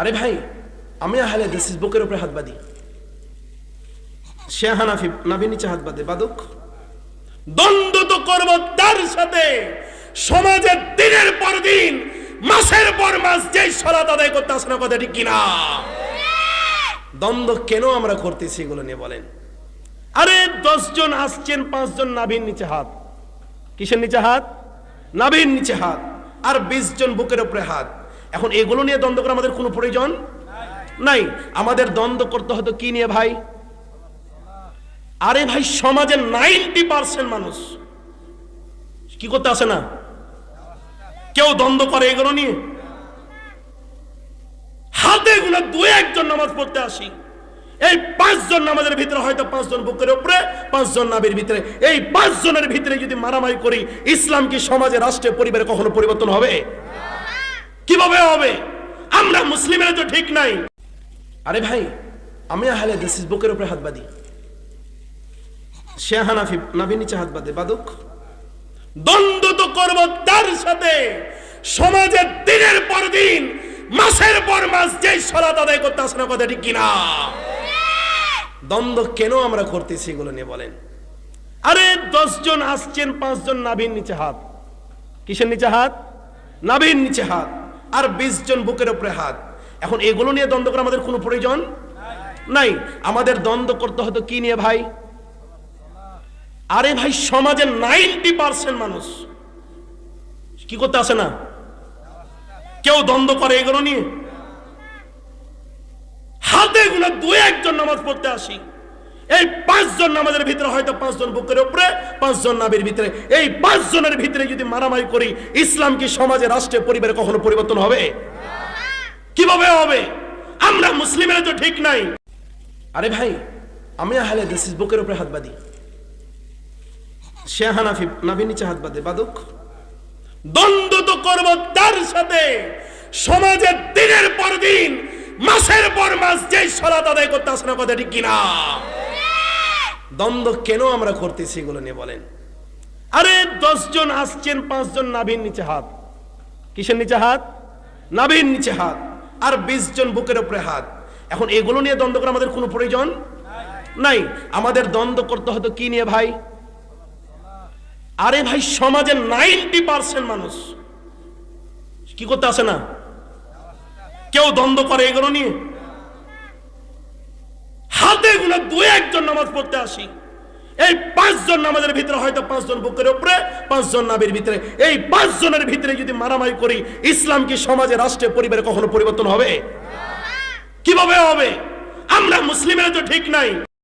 আরে ভাই, আমি আহলে দিস বুকের উপরে হাত বাঁধি। সে হানাফি নাভি নিচে হাত বাঁধে বাদুক দ্বন্দ্ব তো করব তার সাথে। সমাজের দিনের পর দিন, মাসের পর মাস যেই সলাত আদায় করতে আসে না কথা কিনা? দ্বন্দ্ব কেন আমরা করতেছি এগুলো নিয়ে বলেন। আরে জন আসছেন, পাঁচজন নাভির নিচে হাত। কিসের নিচে হাত? নাভির নিচে হাত। আর বিশ জন বুকের উপরে হাত। এখন এগুলো নিয়ে দ্বন্দ্ব করা আমাদের কোনো প্রয়োজন নাই। আমাদের দ্বন্দ্ব করতে হতো কি নিয়ে ভাই? আরে ভাই সমাজের নাইনটি পার্সেন্ট মানুষ। কি করতে আসে না? কেউ দ্বন্দ্ব করে এগুলো নিয়ে। হাতে গুলো দু একজন নামাজ পড়তে আসি। এই পাঁচজন নামাজের ভিতরে হয়তো পাঁচজন বুকের উপরে, পাঁচজন নাবির ভিতরে। এই পাঁচজনের ভিতরে যদি মারামারি করি, ইসলাম কি সমাজে, রাষ্ট্রে, পরিবারে কখনো পরিবর্তন হবে? কীভাবে হবে? আমরা মুসলিমের তো ঠিক নাই। আরে ভাই, আমি আহলে দিস বুকের উপরে হাত বাঁধি। সে হানাফি নাভি নিচে হাত বাঁধে বাদুক দ্বন্দ্ব তো করব তার সাথে। সমাজের দিনের পর দিন, মাসের পর মাস যেই সলাত আদায় করতে আসে না কথা ঠিক কিনা? দ্বন্দ্ব কেন আমরা করতেছি এগুলো নিয়ে বলেন। আরে জন আসছেন, পাঁচজন নাভির নিচে হাত। কিসের নিচে হাত? নাভির নিচে হাত। আর বিশ জন বুকের উপরে হাত। এখন এগুলো নিয়ে দ্বন্দ্ব করা আমাদের কোনো প্রয়োজন নাই। আমাদের দ্বন্দ্ব করতে হতো কি নিয়ে ভাই? আরে ভাই সমাজের নাইনটি পার্সেন্ট মানুষ। কি করতে আসে না? কেউ দ্বন্দ্ব করে এগুলো নিয়ে? হাতে গুলো দু একজন নামাজ পড়তে আসি। এই পাঁচজন নামাজের ভিতরে হয়তো পাঁচজন বুকের উপরে, পাঁচজন নাবির ভিতরে। এই পাঁচজনের ভিতরে যদি মারামারি করি, ইসলাম কি সমাজে, রাষ্ট্রে, পরিবারে কখনো পরিবর্তন হবে? কীভাবে হবে? আমরা মুসলিমের তো ঠিক নাই। আরে ভাই, আমি আহলে দিস বুকের উপরে হাত বাঁধি। সে হানাফি নাভি নিচে হাত বাঁধে বাদুক দ্বন্দ্ব তো করব তার সাথে। সমাজের দিনের পর দিন, মাসের পর মাস যেই সলাত আদায় করতে আসে না কথা ঠিক কিনা? দ্বন্দ্ব কেন আমরা করতেছি এগুলো নিয়ে বলেন। আরে জন আসছেন পাঁচজন নাভির নিচে হাত। কিসের নিচে হাত? নাভির নিচে হাত। আর বিশ জন বুকের উপরে হাত। এখন এগুলো নিয়ে দ্বন্দ্ব করা আমাদের কোনো প্রয়োজন? নাই। আমাদের দ্বন্দ্ব করতে হতো কি নিয়ে ভাই? আরে ভাই সমাজের নাইনটি পার্সেন্ট মানুষ। কি করতে আসে না? কেউ দ্বন্দ্ব করে এগুলো নিয়ে? হাতে দু একজন নামাজ পড়তে আসি। এই পাঁচজন নামাজের ভিতরে হয়তো পাঁচজন বুকের উপরে, পাঁচজন নামের ভিতরে। এই পাঁচজনের ভিতরে যদি মারামারি করি, ইসলাম কি সমাজে, রাষ্ট্রে, পরিবারে কখনো পরিবর্তন হবে? কীভাবে হবে? আমরা মুসলিমের তো ঠিক নাই।